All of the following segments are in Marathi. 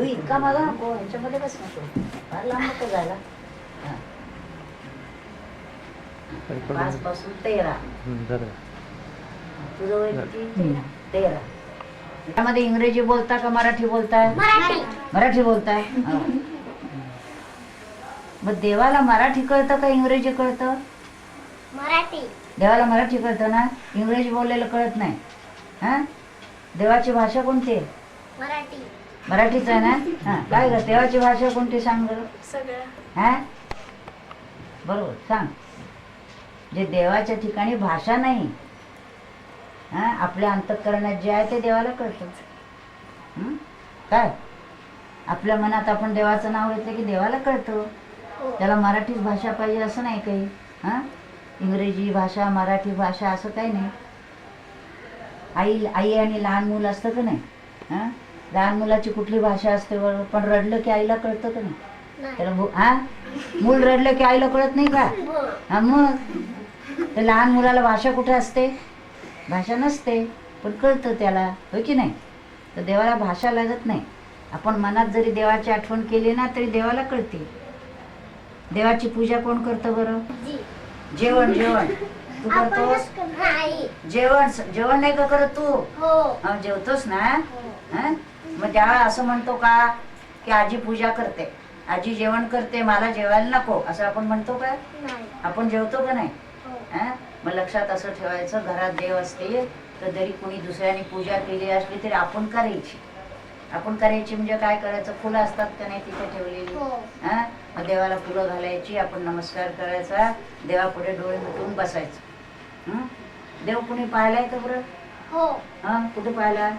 तू इतका मागा नको ह्याच्यामध्ये बस नको? फार लांब नको जायला. पाच पासून तेरा. तुझं वय किती? तेरा. त्यामध्ये इंग्रजी बोलता का मराठी बोलताय? मराठी. मराठी बोलताय? हा. मग देवाला मराठी कळतं का इंग्रजी कळतं? मराठी. देवाला मराठी कळतं ना? इंग्रजी बोललेलं कळत नाही. हा? देवाची भाषा कोणती? आहे मराठी. मराठीच आहे ना? हा. काय ग देवाची भाषा कोणती सांग बरं हा? बरोबर सांग. जे देवाच्या ठिकाणी भाषा नाही हा आपल्या अंतःकरणात जे आहे ते देवाला कळतं. हं? काय? आपल्या मनात आपण देवाचं नाव घेतलं की देवाला कळतं. हो. त्याला मराठीच भाषा पाहिजे असं नाही काही. हा? इंग्रजी भाषा मराठी भाषा असं काही नाही. आई आई आणि लहान मुलं असतं का नाही? हा? लहान मुलाची कुठली भाषा असते बरं? पण रडलं की आईला कळतं का नाही? त्याला भू- हा? मूल रडलं की आईला कळत नाही का? हो. हा मग? तर लहान मुलाला भाषा कुठे असते? भाषा नसते पण कळतं त्याला. होय की नाही? तर देवाला भाषा लागत नाही. आपण मनात जरी देवाची आठवण केली ना तरी देवाला कळते. देवाची पूजा कोण करतं बरं? जेवण जेवण. तू करतोस? जेवण जेवण नाही का करत तू? हो. हा, जेवतोस ना? हो. हा? मग त्यावेळा असं म्हणतो का की आजी पूजा करते. आजी जेवण करते मला जेवायला नको असं आपण म्हणतो का? नाही. आपण जेवतो का नाही? हो? मग लक्षात असं ठेवायचं घरात देव असते तर जरी कोणी दुसऱ्याने पूजा केली असली तरी आपण करायची. आपण करायची म्हणजे काय करायचं? फुलं असतात का नाही तिथे ठेवलेली? हो. हा? मग देवाला फुलं घालायची आपण नमस्कार करायचा देवापुढे डोळे मिटून बसायचं. हं? देव कुणी पाहिलाय का बरं? हो. हा? कुठे पाहिला?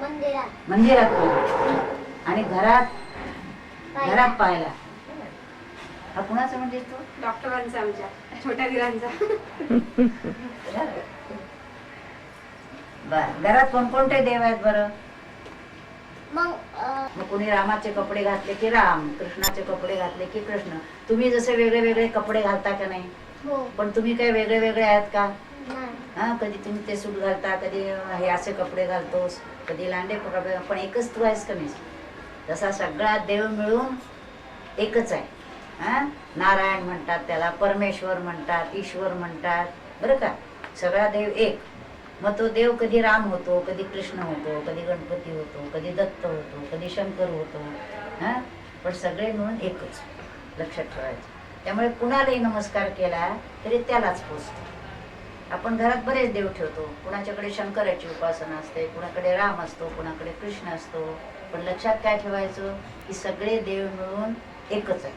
मंदिरात. मंदिरात पाहिला आणि घरात. घरात पाहिला हा कुणाचा मंदिर तो? डॉक्टरांचा आमच्या. छोट्या दिरांचा. बर. घरात कोणकोणते देव आहेत बरं? मग कोणी रामाचे कपडे घातले की राम कृष्णाचे कपडे घातले की कृष्ण? तुम्ही जसे वेगळे वेगळे कपडे घालता का नाही? हो. पण तुम्ही काय वेगळे वेगळे आहेत का? नाही. हा कधी तुम्ही ते सूट घालता कधी हे असे कपडे घालतोस? कधी लांडे प्रॉब्लेम पण एकच तू आहेस कमीच तसा सगळा देव मिळून एकच आहे. हां? नारायण म्हणतात त्याला परमेश्वर म्हणतात ईश्वर म्हणतात. बरं का? सगळा देव एक. मग तो देव कधी राम होतो कधी कृष्ण होतो कधी गणपती होतो कधी दत्त होतो कधी शंकर होतो. हा? पण सगळे मिळून एकच लक्षात ठेवायचं. त्यामुळे कुणालाही नमस्कार केला तरी त्यालाच पोचतो. आपण घरात बरेच देव ठेवतो. कुणाच्याकडे शंकराची उपासना असते कुणाकडे राम असतो कुणाकडे कृष्ण असतो. पण लक्षात काय ठेवायचं? की सगळे देव मिळून एकच आहे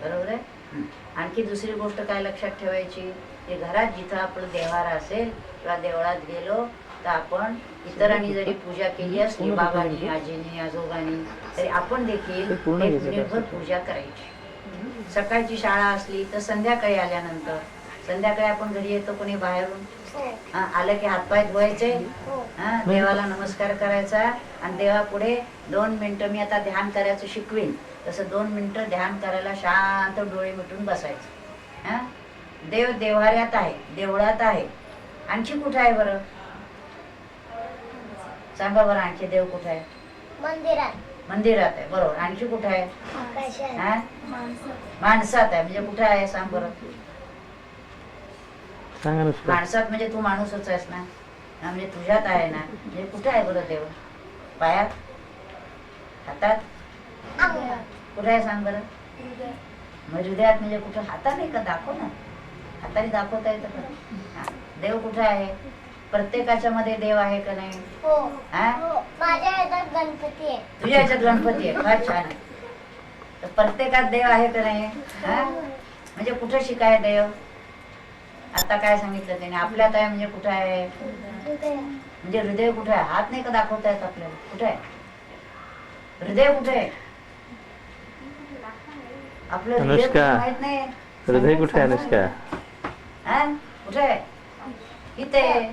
बरोबर आहे. आणखी दुसरी गोष्ट काय लक्षात ठेवायची? की घरात जिथं आपलं देवारा असेल किंवा देवळात गेलो तर आपण इतरांनी जरी पूजा केली असली बाबांनी आजीनी आजोबांनी तरी आपण देखील एक मिनिटभर? पूजा करायची. सकाळची शाळा असली तर संध्याकाळी आल्यानंतर. संध्याकाळी आपण घरी येतो कोणी बाहेरून. हो. आलं की हातपाय धुवायचे. हो. हा, देवाला नमस्कार करायचा. आणि देवापुढे दोन मिनिटं मी आता ध्यान करायचं शिकवीन. तसं दोन मिनिटं ध्यान करायला शांत डोळे मिटून बसायचं. हा? देव देव्हाऱ्यात आहे देवळात आहे. आणखी कुठं आहे बरं? सांगा बरं आणखी देव कुठं आहे? मंदिरात. मंदिरात आहे बरोबर. आणखी कुठं आहे? हा? माणसात आहे म्हणजे कुठं आहे? सांग बरं. सांगा नुसतं माणसात म्हणजे तू माणूसच आहेस ना. हा, म्हणजे तुझ्यात आहे ना. म्हणजे कुठे आहे बरं देव? पायात? हातात? कुठे आहे सांग बरं? मग हृदयात म्हणजे कुठं? हातात आहे का? दाखव ना. हाताने दाखवता येतं का? हा. देव कुठे आहे? प्रत्येकाच्या मध्ये देव आहे का नाही? हो. हा? हो. माझ्या ह्याच्यात गणपती आहे. तुझ्या याच्यात गणपती आहे. फार छान आहे. तर प्रत्येकात देव आहे का नाही? हा. म्हणजे कुठे शिकाय देव? आता काय सांगितलं त्याने? आपल्यात आहे म्हणजे कुठे आहे. म्हणजे हृदय कुठे आहे? हात नाही का दाखवता येत आपल्याला? कुठे आहे? हृदय कुठे आहे? आपलं हृदय माहीत नाही. हृदय कुठे आहे अनुष्का? हा? कुठे आहे? इथे.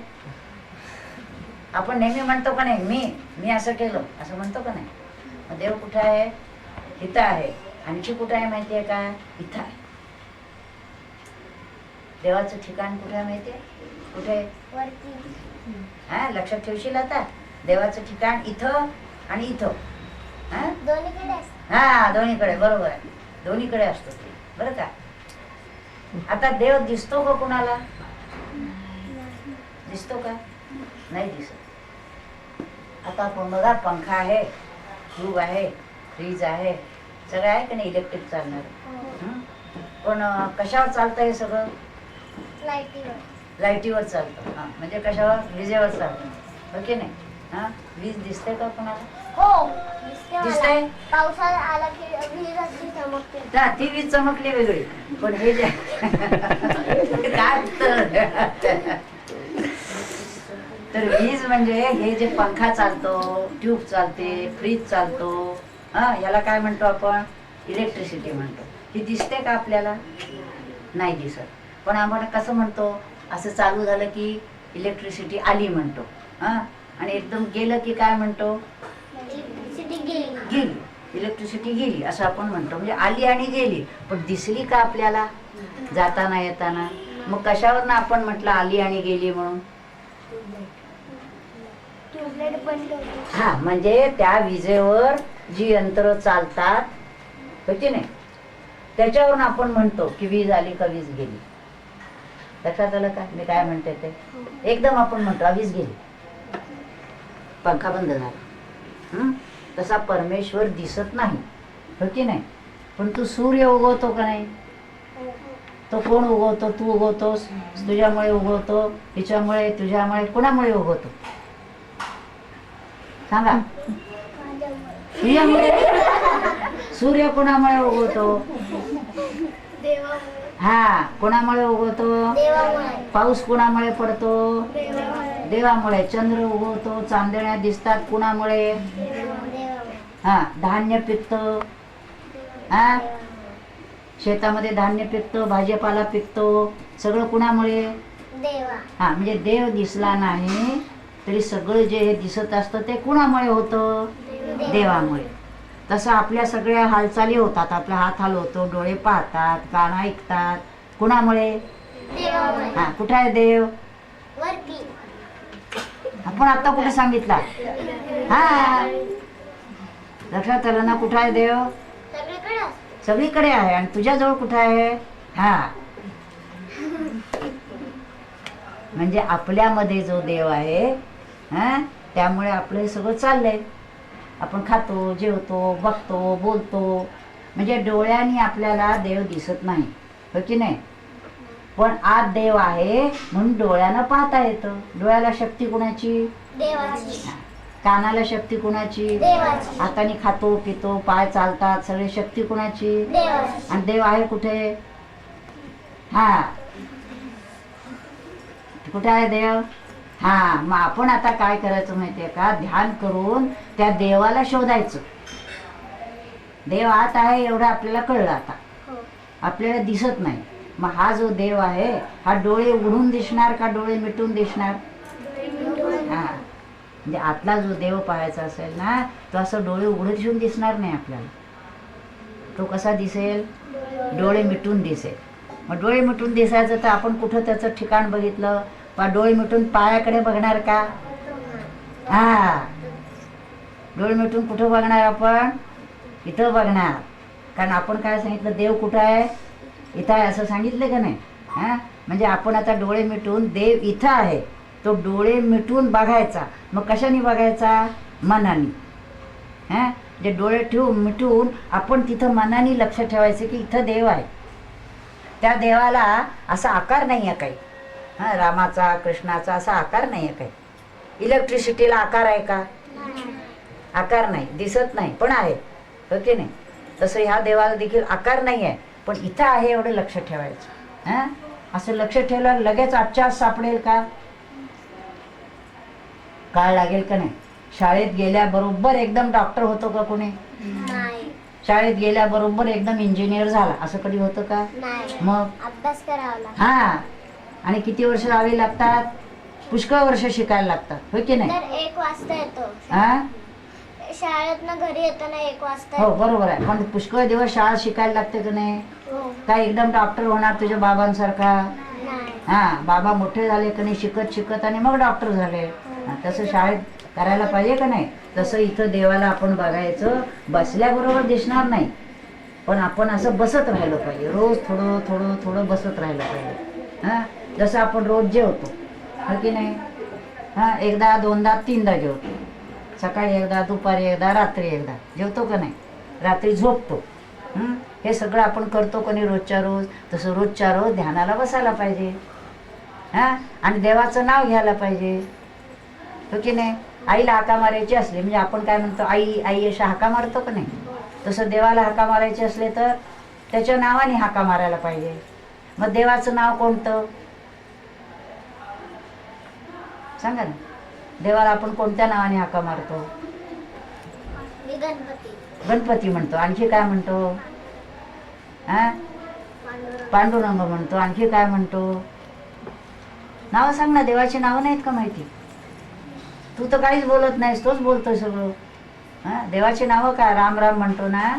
आपण नेहमी म्हणतो का नाही मी मी असं केलं. असं म्हणतो का नाही? देव कुठे आहे? इथं आहे. आणखी कुठे आहे माहिती आहे का? इथं आहे. देवाचं ठिकाण कुठे आहे माहिती आहे कुठे? हा लक्षात ठेवशील आता? देवाचं ठिकाण इथं आणि इथं. हा? दोन्हीकडे. हा बरोबर. आहे दोन्हीकडे असतो ते. बरं का? आता देव दिसतो का कुणाला? दिसतो का? नाही दिसत. आता आपण बघा पंखा आहे ट्यूब आहे फ्रीज आहे. सगळं आहे का नाही? इलेक्ट्रिक चालणार. पण अं, कशावर चालतं हे सगळं? लाईटीवर. लाईटीवर चालतं. हा म्हणजे कशावर? विजेवर चालतं. हो की नाही? हा वीज दिसते का कोणाला? हो दिसते? पावसाळा आला की वीज अशी चमकते. त्या ती वीज चमकली वेगळी. पण हे जे काय तर तर वीज म्हणजे हे जे पंखा चालतो ट्यूब चालते फ्रीज चालतो. हा याला काय म्हणतो आपण? इलेक्ट्रिसिटी म्हणतो. ही दिसते का आपल्याला? नाही दिसत. पण आपण कसं म्हणतो असं चालू झालं की इलेक्ट्रिसिटी आली म्हणतो. हा? आणि एकदम गेलं की काय म्हणतो? इलेक्ट्रिसिटी गेली गेली. इलेक्ट्रिसिटी गेली असं आपण म्हणतो. म्हणजे आली आणि गेली पण दिसली का आपल्याला? जाताना येताना. मग कशावरनं आपण म्हटलं आली आणि गेली म्हणून? होती. हा म्हणजे त्या विजेवर जी यंत्र चालतात हो की नाही? त्याच्यावरून आपण म्हणतो की वीज आली का वीज गेली. लक्षात आलं का? मी काय म्हणते ते? एकदम आपण म्हणतो "आ, वीज गेली. पंखा बंद झाला. तसा परमेश्वर दिसत नाही. हो की नाही? पण तू सूर्य उगवतो का नाही? तो कोण उगवतो? तू उगवतोस. तुझ्यामुळे उगवतो. तिच्यामुळे तुझ्यामुळे कुणामुळे उगवतो? सांगा. तुझ्यामुळे सूर्य कुणामुळे उगवतो? देवा हा कुणामुळे उगवतो? पाऊस कुणामुळे पडतो? देवामुळे. चंद्र उगवतो चांदण्या दिसतात कुणामुळे? हा धान्य पिकतं. हा? शेतामध्ये धान्य पिकतं भाजीपाला पिकतो सगळं कुणामुळे? हा म्हणजे देव दिसला नाही तरी सगळं जे हे दिसत असतं ते कुणामुळे होतं? देवामुळे. तसं आपल्या सगळ्या हालचाली होतात. आपला हात हलवतो डोळे पाहतात कान ऐकतात. कुणामुळे? हा कुठे आहे देव? आपण आता कुठे सांगितला? हा. लक्षात आलं ना कुठं आहे देव? सगळीकडे आहे आणि तुझ्याजवळ कुठं आहे? हा. म्हणजे आपल्यामध्ये जो देव आहे हा त्यामुळे आपलं हे सगळं चाललंय. आपण खातो जेवतो बघतो बोलतो. म्हणजे डोळ्यांनी आपल्याला देव दिसत नाही. हो की नाही? पण आत देव आहे म्हणून डोळ्यानं पाहता येतं. डोळ्याला शक्ती कुणाची? देवाची. कानाला शक्ती कुणाची? देवाची. हाताने खातो पितो पाय चालतात सगळी शक्ती कुणाची? देवाची. आणि देव आहे कुठे? हा. कुठे आहे देव? हा मग आपण आता काय करायचं माहितीये का? ध्यान करून त्या देवाला शोधायचं. देव आत आहे एवढं आपल्याला कळलं आता. हो. आपल्याला दिसत नाही. मग हा जो देव आहे हा डोळे उघडून दिसणार का डोळे मिटून दिसणार? हा. म्हणजे आतला जो देव पाहायचा असेल ना तो असं डोळे उघडे ठेवून दिसणार नाही आपल्याला. तो कसा दिसेल? डोळे मिटून दिसेल. मग डोळे मिटून दिसायचं तर आपण कुठं त्याचं ठिकाण बघितलं? बा डोळे मिटून पायाकडे बघणार का? हा. डोळे मिटून कुठं बघणार आपण? इथं बघणार. कारण आपण काय सांगितलं देव कुठं आहे? इथं आहे असं सांगितलं का नाही? हा? म्हणजे आपण आता डोळे मिटून देव इथं आहे. तो डोळे मिटून बघायचा. मग कशाने बघायचा? मनाने. हा? जे डोळे ठेवून मिटून आपण तिथं मनाने लक्ष ठेवायचं की इथं देव आहे. त्या देवाला असा आकार नाही आहे काही. हा रामाचा कृष्णाचा असा आकार नाही आहे काही इलेक्ट्रिसिटीला आकार आहे का? आकार नाही दिसत नाही पण आहे. हो की नाही? तसं ह्या देवाला देखील आकार नाही आहे पण इथं आहे एवढं लक्ष ठेवायचं. हां? असं लक्ष ठेवलं लगेच आजच्या आज सापडेल का? काळ लागेल का नाही? शाळेत गेल्याबरोबर एकदम डॉक्टर होतो का कोणी? शाळेत गेल्याबरोबर एकदम इंजिनियर झाला. असं कधी होतं का? मग? अभ्यास करावा हा. आणि किती वर्ष जावी लागतात? पुष्कळ वर्ष शिकायला लागतात. हो की नाही? तर एक वाजता येतो. हा? शाळेतनं घरी येताना एक वाजता हो. बरोबर आहे. पण पुष्कळ दिवस शाळा शिकायला लागते का नाही? हो. काय एकदम डॉक्टर होणार तुझ्या बाबांसारखा? नाही. हा बाबा मोठे झाले का नाही शिकत शिकत आणि मग डॉक्टर झाले. हा, तसं शाळेत करायला पाहिजे का नाही? तसं इथं देवाला आपण बघायचं बसल्याबरोबर दिसणार नाही. पण आपण असं बसत राहिलं पाहिजे. रोज थोडं थोडं थोडं बसत राहिलं पाहिजे. हां? जसं आपण रोज जेवतो. हो की नाही? हां एकदा दोनदा तीनदा जेवतो. सकाळी एकदा दुपारी एकदा रात्री एकदा. जेवतो का नाही? रात्री झोपतो. हे? सगळं आपण करतो का नाही रोजच्या रोज? तसं रोजच्या रोज ध्यानाला बसायला पाहिजे. हां? आणि देवाचं नाव घ्यायला पाहिजे. हो की नाही? आईला हाका मारायची असली म्हणजे आपण काय म्हणतो आई आई अशा हाका मारतो का नाही? तसं देवाला हाका मारायचे असले तर त्याच्या नावाने हाका मारायला पाहिजे. मग देवाचं नाव कोणतं? सांगा ना. देवाला आपण कोणत्या नावाने हाका मारतो? मी गणपती. गणपती म्हणतो. आणखी काय म्हणतो? हा? पांडुरंग म्हणतो. आणखी काय म्हणतो? नावं सांग ना देवाची नावं नाहीत का माहिती? तू तर काहीच बोलत नाहीस तोच बोलतोय सगळं. हा? देवाची नावं काय? राम राम म्हणतो ना?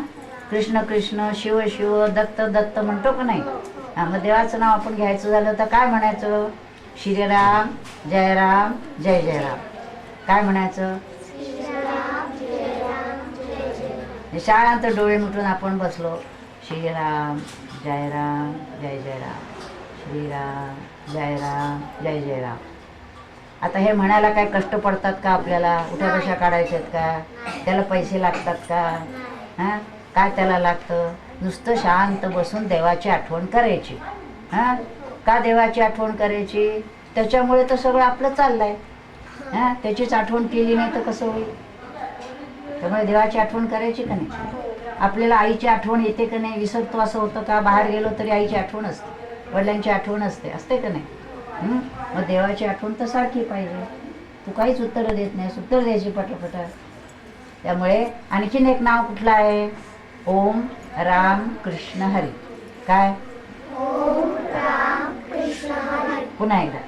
कृष्ण कृष्ण शिव शिव दत्त दत्त म्हणतो का नाही? हा मग देवाचं नाव आपण घ्यायचं झालं तर काय म्हणायचं? श्रीराम जय राम जय जय राम काय म्हणायचं शाळांत डोळे मिटून आपण बसलो. श्रीराम जय राम जय जय राम श्रीराम जय राम जय जय राम आता हे म्हणायला काय कष्ट पडतात का आपल्याला? उठ्या कशा काढायच्यात का? त्याला पैसे लागतात का? हां? काय त्याला लागतं? नुसतं शांत बसून देवाची आठवण करायची. हां? का देवाची आठवण करायची? त्याच्यामुळे तर सगळं आपलं चाललंय. हा त्याचीच आठवण केली नाही तर कसं होईल? त्यामुळे देवाची आठवण करायची का नाही? आपल्याला आईची आठवण येते का नाही? विसरतो असं होतं का? बाहेर गेलो तरी आईची आठवण असते. वडिलांची आठवण असते. असते का नाही? मग देवाची आठवण तर सारखी पाहिजे. तू काहीच उत्तरं देत नाहीस उत्तर द्यायची पटापट त्यामुळे आणखीन एक नाव कुठलं आहे? ओम राम कृष्ण हरी. काय? पुन्हा एकदा.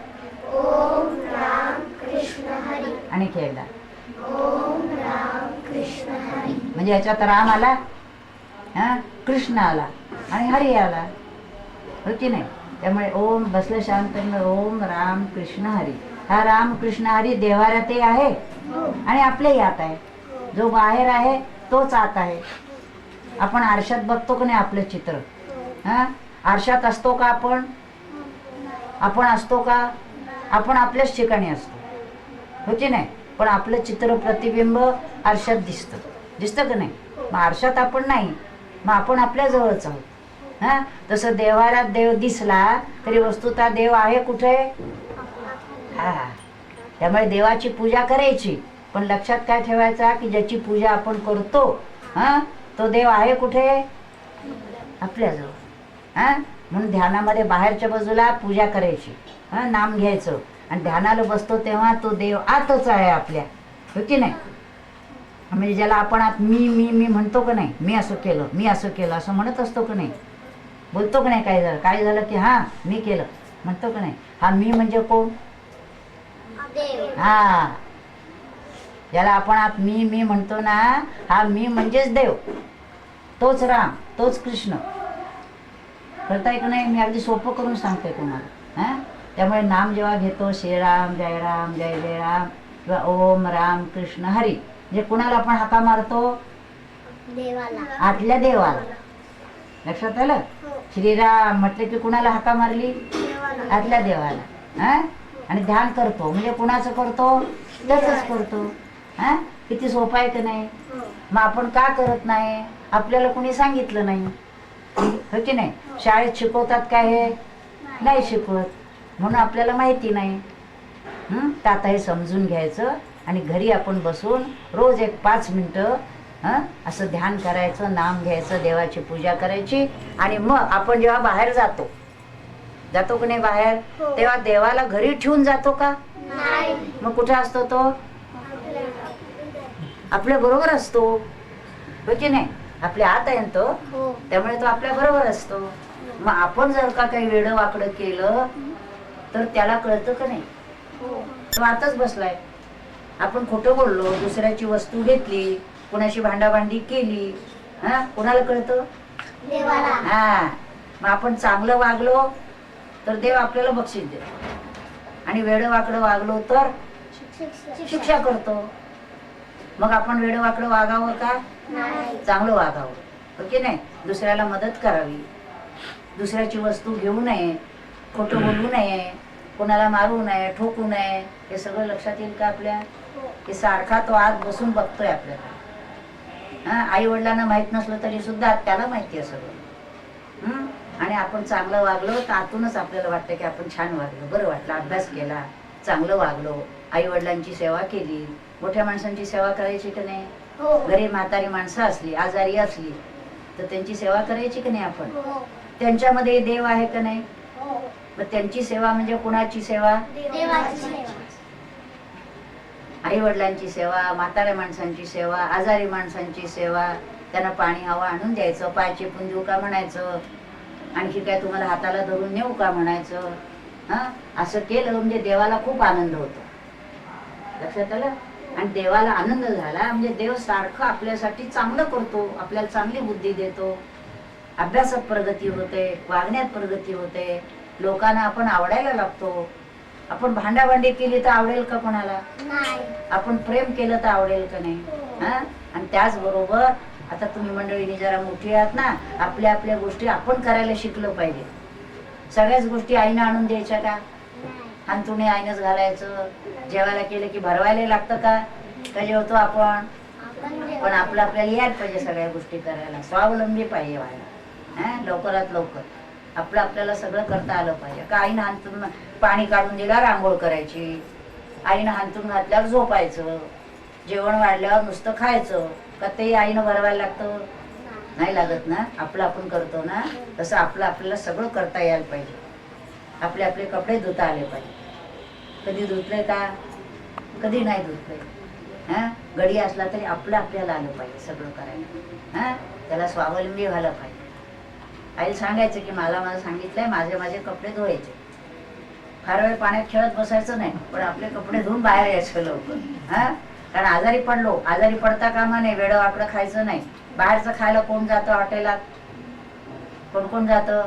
आणखी एकदा म्हणजे याच्यात राम आला हा? कृष्ण आला आणि हरी आला. हो की नाही? त्यामुळे ओम बसलं शांत ओम राम कृष्ण हरी. हा राम कृष्ण हरी देवाऱ्यातही आहे आणि आपल्याही आत आहे. जो बाहेर आहे तोच आत आहे. आपण आरशात बघतो का नाही आपलं चित्र? हा? आरशात असतो का आपण? आपण असतो का? आपण आपल्याच ठिकाणी असतो. हो की नाही? पण आपलं चित्र प्रतिबिंब आरशात दिसतं. दिसतं का नाही? मग आरशात आपण नाही. मग आपण आपल्याजवळच आहोत. हा? तसं देवाऱ्यात देव दिसला तरी वस्तुता देव आहे कुठे? हा. त्यामुळे देवाची पूजा करायची. पण लक्षात काय ठेवायचा की ज्याची पूजा आपण करतो हा तो देव आहे कुठे? आपल्याजवळ. हा? म्हणून ध्यानामध्ये बाहेरच्या बाजूला पूजा करायची. हा नाम घ्यायचं. आणि ध्यानाला बसतो तेव्हा तो देव आतच आहे आपल्या. हो की नाही? म्हणजे ज्याला आपण आत मी मी मी म्हणतो का नाही? मी असं केलं मी असं केलं असं म्हणत असतो का नाही? बोलतो का नाही काय झालं? काय झालं की हां मी केलं. म्हणतो का नाही? हा मी म्हणजे कोण? हा. ज्याला आपण आत मी मी म्हणतो ना हा मी म्हणजेच देव. तोच राम तोच कृष्ण. कळताय का नाही मी अगदी सोपं करून सांगते तुम्हाला हां? त्यामुळे नाम जेव्हा घेतो श्रीराम जय राम जय जय राम किंवा ओम राम कृष्ण हरी म्हणजे कुणाला आपण हाका मारतो देवाला. आतल्या देवाला. लक्षात आलं? हो. श्रीराम म्हटलं की कुणाला हाका मारली? आतल्या देवाला हा? आणि ध्यान करतो म्हणजे कुणाचं करतो? त्याच करतो हा? किती सोपं आहे का नाही? हो. मग आपण का करत नाही? आपल्याला कुणी सांगितलं नाही? हो की नाही? शाळेत शिकवतात काय हे? नाही शिकवत. म्हणून आपल्याला माहिती नाही. हं? तर आता हे समजून घ्यायचं आणि घरी आपण बसून रोज एक पाच मिनटं हं? असं ध्यान करायचं नाम घ्यायचं देवाची पूजा करायची आणि मग आपण जेव्हा बाहेर जातो. जातो की नाही बाहेर? हो. तेव्हा देवाला घरी ठेवून जातो का? नाही. मग कुठे असतो तो? आपल्या बरोबर असतो. हो की नाही? आपल्या आत आहे ना तो हो. त्यामुळे तो आपल्या बरोबर असतो. मग आपण जर का काही वेडं वाकडं केलं तर त्याला कळतं का नाही? हो. तो आताच बसलाय. आपण खोटं बोललो दुसऱ्याची वस्तू घेतली कुणाशी भांडाभांडी केली हा? कुणाला कळतं? देवाला. हा. मग आपण चांगलं वागलो तर देव आपल्याला बक्षीस दे आणि वेडं वाकडं वागलो तर शिक्षा करतो. मग आपण वेडवाकडं वागावं का? नाही. चांगलं वागावं. हो की नाही? दुसऱ्याला मदत करावी. दुसऱ्याची वस्तू घेऊ नये खोटं बोलू नये कोणाला मारू नये ठोकू नये हे सगळं लक्षात येईल का आपल्या? की सारखा तो आत बसून बघतोय आपल्याला. हा आई वडिलांना माहीत नसलं तरी सुद्धा त्याला माहिती आहे सगळं. हं? आणि आपण चांगलं वागलो तर आतूनच आपल्याला वाटतं की आपण छान वागलो. बरं वाटलं अभ्यास केला चांगलं वागलो आई वडिलांची सेवा केली मोठ्या माणसांची सेवा करायची की नाही? हो. घरी म्हातारी माणसं असली आजारी असली तर त्यांची सेवा करायची की नाही आपण? हो. त्यांच्यामध्ये देव आहे का नाही? हो. मग त्यांची सेवा म्हणजे कुणाची सेवा? देवाची सेवा. आई वडिलांची सेवा म्हाताऱ्या माणसांची सेवा आजारी माणसांची सेवा त्यांना पाणी हवा आणून द्यायचं पाय चेपून देऊ का म्हणायचं आणखी काय तुम्हाला हाताला धरून नेऊ का म्हणायचं हा? असं केलं म्हणजे देवाला खूप आनंद होतो. लक्षात आलं? आणि देवाला आनंद झाला. म्हणजे देव सारखं आपल्यासाठी चांगलं करतो आपल्याला चांगली बुद्धी देतो. अभ्यासात प्रगती होते वागण्यात प्रगती होते. लोकांना आपण आवडायला लागतो. आपण भांडाभांडी केली तर आवडेल का कोणाला? नाही. आपण प्रेम केलं तर आवडेल का नाही? हा. आणि त्याचबरोबर आता तुम्ही मंडळीने जरा मोठी आहात ना आपल्या आपल्या गोष्टी आपण करायला शिकलो पाहिजे. सगळ्याच गोष्टी आईनं आणून द्यायच्या का? अंतुणे आईनच घालायचं. जेवायला केलं की भरवायला लागतं का? का जेवतो आपण? आपण पण आपलं आपल्याला यायला पाहिजे सगळ्या गोष्टी करायला. स्वावलंबी पाहिजे व्हायला हा? लवकरात लवकर. आपलं आपल्याला सगळं करता आलं पाहिजे. का आईनं हांतून पाणी काढून दिला रांगोळ करायची? आईनं हांतून घातल्यावर झोपायचं. जेवण वाढल्यावर नुसतं खायचं. का ते आईनं भरवायला लागतं? नाही लागत ना? आपलं आपण करतो ना? तसं आपलं आपल्याला सगळं करता यायला पाहिजे. आपले आपले कपडे धुता आले पाहिजे. कधी धुतले का? कधी नाही धुतले हा? गडी असला तरी आपलं आपल्याला आलं पाहिजे सगळं करायला. हा? त्याला स्वावलंबी व्हायला पाहिजे. आईला सांगायचं की मला मला सांगितलंय माझे माझे कपडे धुवायचे. फार वेळ पाण्यात खेळत बसायचं नाही पण आपले कपडे धुवून बाहेर यायचं लवकर. हा? कारण आजारी पडलो. आजारी पडता कामा नाही वेळ वाकडं खायचं नाही. बाहेरचं खायला कोण जातं हॉटेलात? कोण कोण जातं?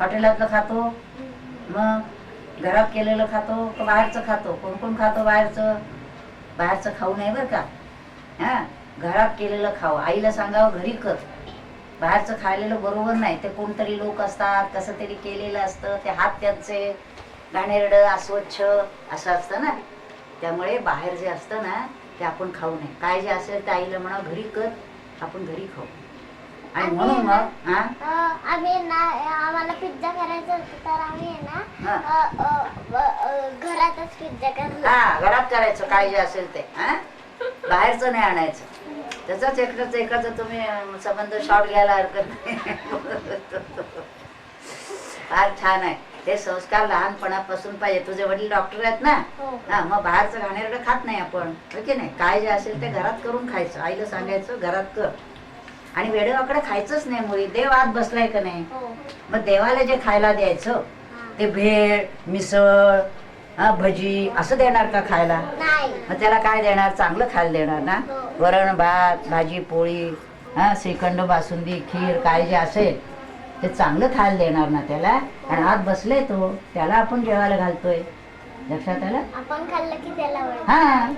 हॉटेलातलं खातो? मग? घरात केलेलं खातो का बाहेरचं खातो? कोण कोण खातो बाहेरचं? बाहेरचं खाऊ नये बरं का. हा? घरात केलेलं खावं आईला सांगावं घरी कर. बाहेरचं खायलेलं बरोबर नाही. ते कोणतरी लोक असतात कसं तरी केलेलं असतं ते हात त्यांचे घाणेरडं अस्वच्छ असं असतं ना. त्यामुळे बाहेर जे असतं ना ते आपण खाऊ नये. काय जे असेल ते आईला म्हणा घरी कर आपण घरी खाऊ. आणि म्हणून मग हा? आम्ही ना आम्हाला पिझ्झा करायचा होता तर आम्ही आहे ना हा. अ, अ, अ, अ, घरातच पिझ्झा करला हा घरात करायचं काय जे असेल ते हा? बाहेरचं नाही आणायचं. त्याचाच एकटाच एकाचा तुम्ही अं, संबंध शॉर्ट घ्यायला हरकत नाही. फार छान आहे. हे संस्कार लहानपणापासून पाहिजे. तुझे वडील डॉक्टर आहेत ना? हो. हा मग बाहेरचं घाणेरडं खात नाही आपण. हो की नाही? काय जे असेल ते घरात करून खायचं. आईला सांगायचं घरात कर. आणि वेडेवाकडे खायचंच नाही मुली. देव आत बसलाय का नाही? हो. मग देवाला जे खायला द्यायचं. ते भेळ मिसळ हा, भजी असं देणार का खायला? मग त्याला काय देणार? चांगलं खायला देणार ना? हो. वरण भात भाजी पोळी हा श्रीखंड बासुंदी खीर काय जे असेल ते चांगलं खायला देणार ना त्याला? आणि आत बसले तो त्याला आपण जेवायला घालतोय. लक्षात आलं? आपण खाल्लं की त्याला. हा.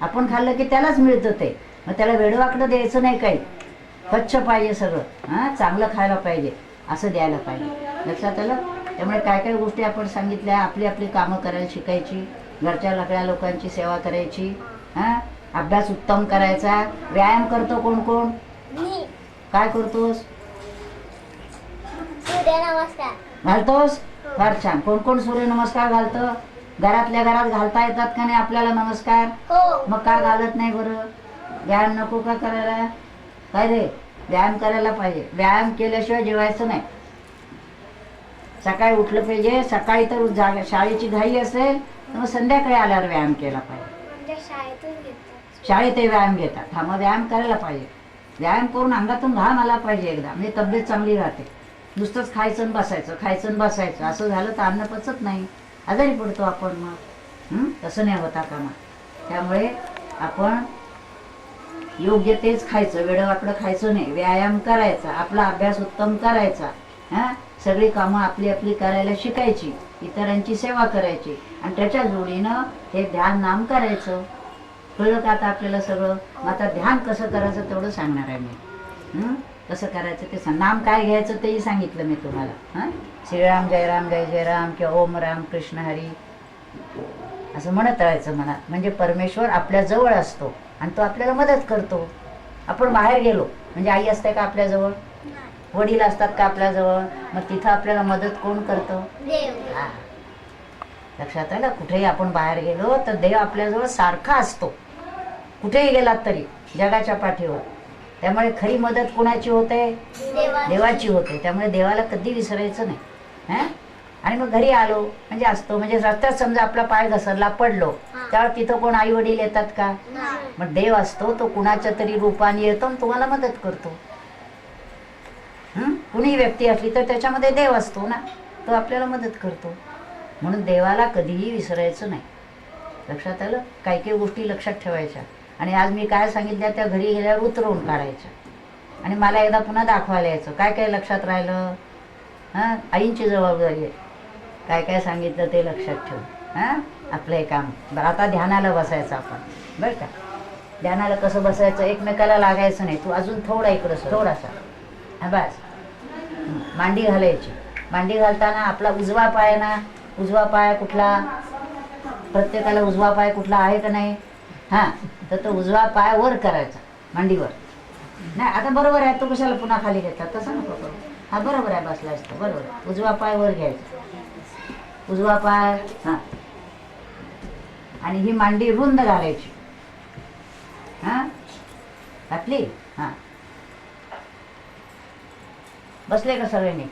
आपण खाल्लं की त्यालाच मिळतं ते. मग त्याला वेडवाकडं द्यायचं नाही काही. स्वच्छ पाहिजे सगळं. हा चांगलं खायला पाहिजे. असं द्यायला पाहिजे. लक्षात आलं? त्यामुळे काय काय गोष्टी आपण सांगितल्या. आपली आपली कामं करायला शिकायची. घरच्या सगळ्या लोकांची सेवा करायची. हा अभ्यास उत्तम करायचा. व्यायाम करतो कोण कोण? काय करतोस? घालतोस? फार छान. कोण कोण सूर्यनमस्कार घालतं? घरातल्या घरात घालता येतात का नाही आपल्याला नमस्कार? हो. मग का घालत नाही बरं? व्यायाम नको का करायला? काय रे? व्यायाम करायला पाहिजे. व्यायाम केल्याशिवाय जेवायचं नाही. सकाळी उठलं पाहिजे. सकाळी तर जाग शाळेची घाई असेल तर मग संध्याकाळी आल्यावर व्यायाम केला पाहिजे. म्हणजे शाळेतही व्यायाम घेतात. हा मग व्यायाम करायला पाहिजे. व्यायाम करून अंगातून घाम आला पाहिजे एकदा. म्हणजे तब्येत चांगली राहते. नुसतंच खायचं बसायचं खायचं बसायचं. असं झालं तर अन्न पचत नाही. आजारी पडतो आपण मग? तसं नाही होता कामा. त्यामुळे आपण योग्य तेच खायचं वेडवाकडं खायचं नाही. व्यायाम करायचा आपला अभ्यास उत्तम करायचा. हा? सगळी कामं आपली आपली करायला शिकायची इतरांची सेवा करायची. आणि त्याच्या जोडीनं हे ध्यान नाम करायचं. कळलं का आता आपल्याला सगळं? मग आता ध्यान कसं करायचं तेवढं सांगणार आहे मी. कसं करायचं ते सांग. नाम काय घ्यायचं तेही सांगितलं मी तुम्हाला. हां? श्रीराम जयराम जय जयराम किंवा ओम राम कृष्ण हरी. असं म्हणत राहायचं मनात. म्हणजे परमेश्वर आपल्या जवळ असतो. आणि तो आपल्याला मदत करतो. आपण बाहेर गेलो म्हणजे आई असते का आपल्याजवळ? वडील असतात का आपल्याजवळ? मग तिथं आपल्याला मदत कोण करतं? हा. लक्षात आलं कुठेही आपण बाहेर गेलो तर देव आपल्याजवळ सारखा असतो. कुठेही गेलात तरी जगाच्या पाठीवर. त्यामुळे खरी मदत कोणाची होते? देवा देवाची होते. त्यामुळे देवाला कधी विसरायचं नाही. हं? आणि मग घरी आलो म्हणजे असतो. म्हणजे रस्त्यात समजा आपला पाय घसरला पडलो त्यावर तिथं कोण आई वडील येतात का. मग देव असतो तो कुणाच्या तरी रूपाने येतो आणि तुम्हाला मदत करतो. हं? कुणी व्यक्ती असली तर त्याच्यामध्ये देव असतो ना? तो आपल्याला मदत करतो. म्हणून देवाला कधीही विसरायचं नाही. लक्षात आलं? काही काही गोष्टी लक्षात ठेवायच्या. आणि आज मी काय सांगितल्या त्या घरी गेल्यावर उतरवून काढायच्या. आणि मला एकदा पुन्हा दाखवायला यायचं. काय काय लक्षात राहिलं? हां? आईंची जबाबदारी आहे. काय काय सांगितलं ते लक्षात ठेव. हां? आपलं हे काम. बरं आता ध्यानाला बसायचं आपण. बरं का? ध्यानाला कसं बसायचं? एकमेकाला लागायचं नाही. तू अजून थोडा इकडं थोडासा. हा बस. मांडी घालायची. मांडी घालताना आपला उजवा पाय ना उजवा पाय कुठला? प्रत्येकाला उजवा पाय कुठला आहे का नाही? हां तर तो उजवा पाय वर करायचा मांडीवर. नाही आता बरोबर आहे तो कशाला पुन्हा खाली घेतात? तसं नको करू. हा बरोबर आहे बसला असतं बरोबर. उजवा पाय वर घ्यायचा. उजवा पाय हां. आणि ही मांडी रुंद घालायची. हां? घातली? हां. बसले का सगळ्यांनी?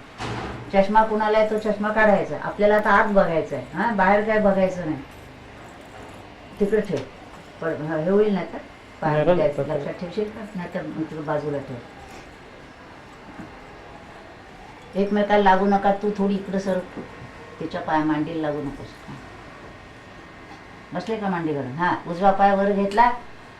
चष्मा कुणाला आहे तो चष्मा काढायचा. आपल्याला आता आत बघायचं आहे हां? बाहेर काय बघायचं नाही. तिकडे ठेव. पण हा, होईल ना तर? बाहेर लक्षात ठेवशील का? नाही तर तुला बाजूला ठेव. एकमेकाला लागू नका. तू थोडी इकडं सर. तिच्या पाय मांडीला लागू नकोस. बसले का मांडी घालून हा उजवा पाय वर घेतला.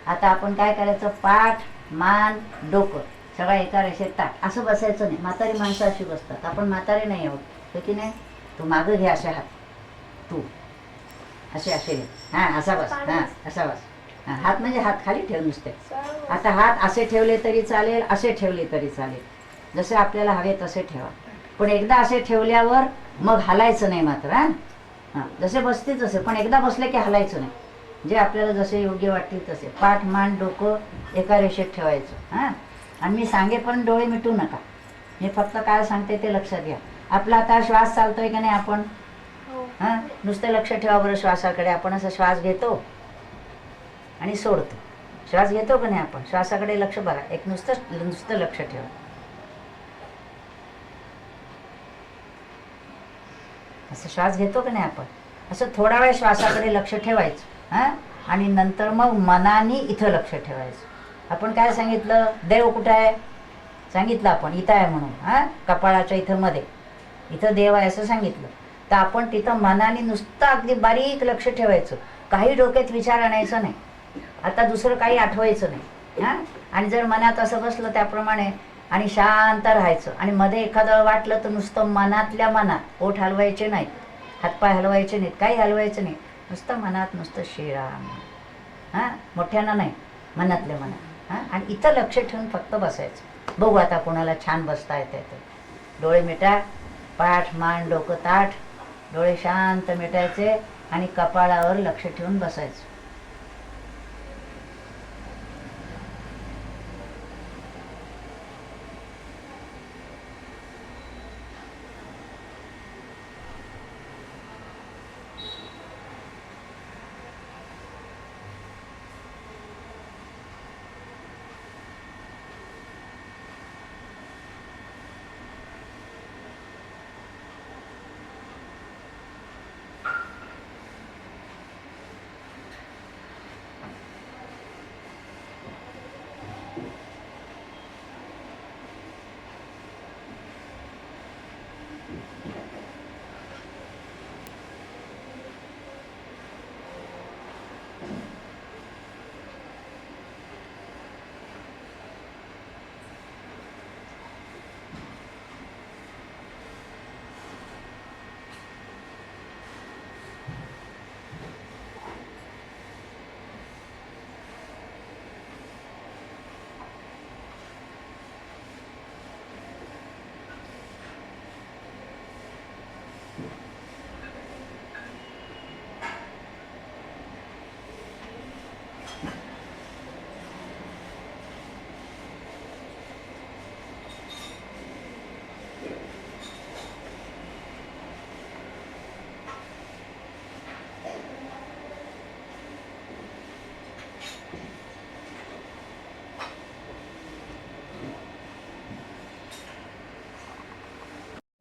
आता आपण काय करायचं? पाठ मान डोकं. सगळा एका रेषेत टाक असं बसायचं नाही. म्हातारी माणसं अशी बसतात. आपण म्हातारे नाही आहोत. हो की नाही? तू मागं घे असे हात. तू. असे असे घे. हा असा बस. हा असा बस. हात म्हणजे हात. खाली ठेव नुसते. आता हात असे ठेवले तरी चालेल असे ठेवले तरी चालेल. जसे आपल्याला हवे तसे ठेवा. पण एकदा असे ठेवल्यावर मग हलायचं नाही मात्र हा. हां जसे बसते तसे. पण एकदा बसले की हलायचं नाही. जे आपल्याला जसे योग्य वाटतील तसे. पाठ मान डोकं एका रेषेत ठेवायचं. हां? आणि मी सांगेपर्यंत डोळे मिटू नका. मी फक्त काय सांगते ते लक्षात घ्या. आपला आता श्वास चालतोय का नाही आपण? हो. हां? नुसतं लक्ष ठेवा बरं श्वासाकडे. आपण असा श्वास घेतो आणि सोडतो. श्वास घेतो का नाही आपण? श्वासाकडे लक्ष बघा एक नुसतं नुसतं लक्ष ठेवा. असं श्वास घेतो का नाही आपण? असं थोडा वेळ श्वासाकडे लक्ष ठेवायचं हां? आणि नंतर मग मनाने इथं लक्ष ठेवायचं. आपण काय सांगितलं? देव कुठं आहे? सांगितलं आपण इथं आहे म्हणून हां? कपाळाच्या इथं मध्ये. इथं देव आहे असं सांगितलं. तर आपण तिथं मनाने नुसतं अगदी बारीक लक्ष ठेवायचं. काही डोक्यात विचार आणायचं नाही. आता दुसरं काही आठवायचं नाही हां? आणि जर मनात असं बसलं त्याप्रमाणे आणि शांत राहायचं. आणि मध्ये एखादं वाटलं तर नुसतं मनातल्या मनात ओठ हलवायचे नाहीत हातपाय हलवायचे नाहीत काही हलवायचं नाही. नुसतं मनात नुसतं श्रीराम हां मोठ्यानं नाही मनातल्या मनात हां. आणि इथं लक्ष ठेवून फक्त बसायचं. बघू आता कोणाला छान बसता येते ते. डोळे मिटा पाठ मान डोकं ताठ. डोळे शांत मिटायचे आणि कपाळावर लक्ष ठेवून बसायचं.